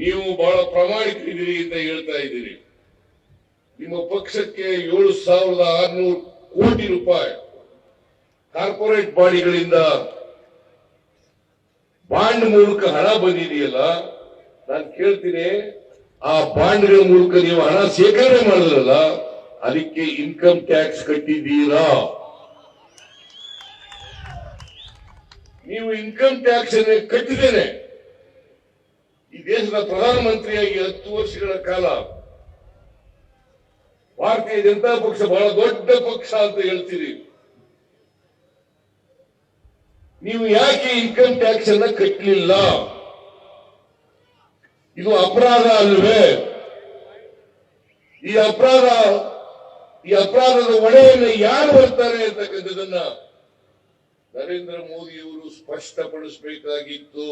ನೀವು ಬಹಳ ಪ್ರಾಮಾಣಿಕರಿದ್ದೀರಿ ಅಂತ ಹೇಳ್ತಾ ಇದ್ದೀರಿ. ನಿಮ್ಮ ಪಕ್ಷಕ್ಕೆ ಏಳು ಸಾವಿರದ ಆರ್ನೂರು ಕೋಟಿ ರೂಪಾಯಿ ಕಾರ್ಪೊರೇಟ್ ಬಾಡಿಗಳಿಂದ ಬಾಂಡ್ ಮೂಲಕ ಹಣ ಬಂದಿದೆಯಲ್ಲ, ನಾನು ಕೇಳ್ತೀನಿ, ಆ ಬಾಂಡ್ಗಳ ಮೂಲಕ ನೀವು ಹಣ ಶೇಖರಣೆ ಮಾಡಿದ್ರಲ್ಲ ಅದಕ್ಕೆ ಇನ್ಕಮ್ ಟ್ಯಾಕ್ಸ್ ಕಟ್ಟಿದ್ದೀರಾ? ನೀವು ಇನ್ಕಮ್ ಟ್ಯಾಕ್ಸ್ ಕಟ್ಟಿದ್ದೇನೆ. ದೇಶದ ಪ್ರಧಾನಮಂತ್ರಿಯಾಗಿ ಹತ್ತು ವರ್ಷಗಳ ಕಾಲ ಭಾರತೀಯ ಜನತಾ ಪಕ್ಷ ಬಹಳ ದೊಡ್ಡ ಪಕ್ಷ ಅಂತ ಹೇಳ್ತೀರಿ. ನೀವು ಯಾಕೆ ಇನ್ಕಮ್ ಟ್ಯಾಕ್ಸ್ ಅನ್ನ ಕಟ್ಟಲಿಲ್ಲ ಇದು ಅಪರಾಧ ಅಲ್ವೇ? ಈ ಅಪರಾಧ, ಈ ಅಪರಾಧದ ಹೊಣೆಯನ್ನು ಯಾರು ಬರ್ತಾರೆ ಅಂತಕ್ಕಂಥದನ್ನ ನರೇಂದ್ರ ಮೋದಿಯವರು ಸ್ಪಷ್ಟಪಡಿಸಬೇಕಾಗಿತ್ತು.